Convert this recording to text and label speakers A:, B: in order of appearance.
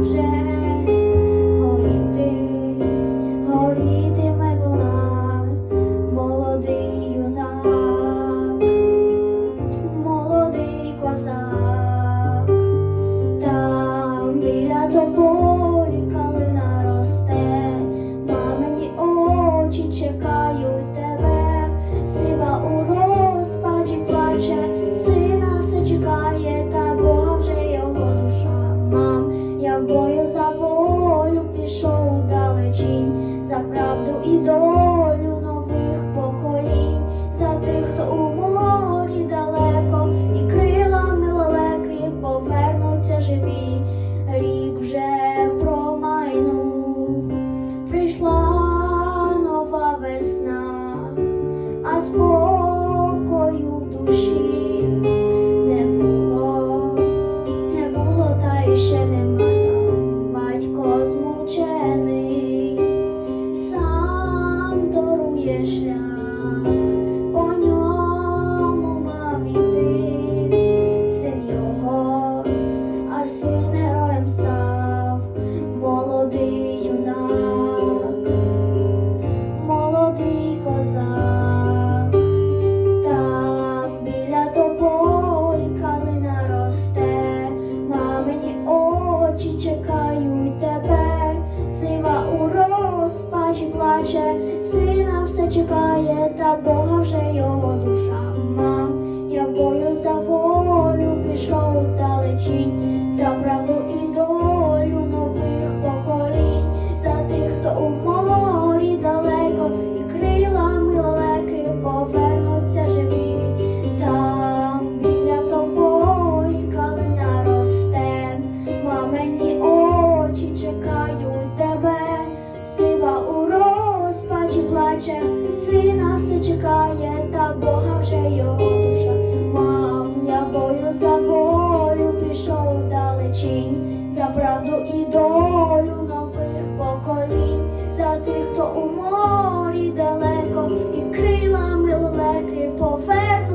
A: вже. плаче, сина все чекає, та Бога вже його душа. Мам, я бою за волю. за тих, хто у морі далеко, і крилами лелеки поверне.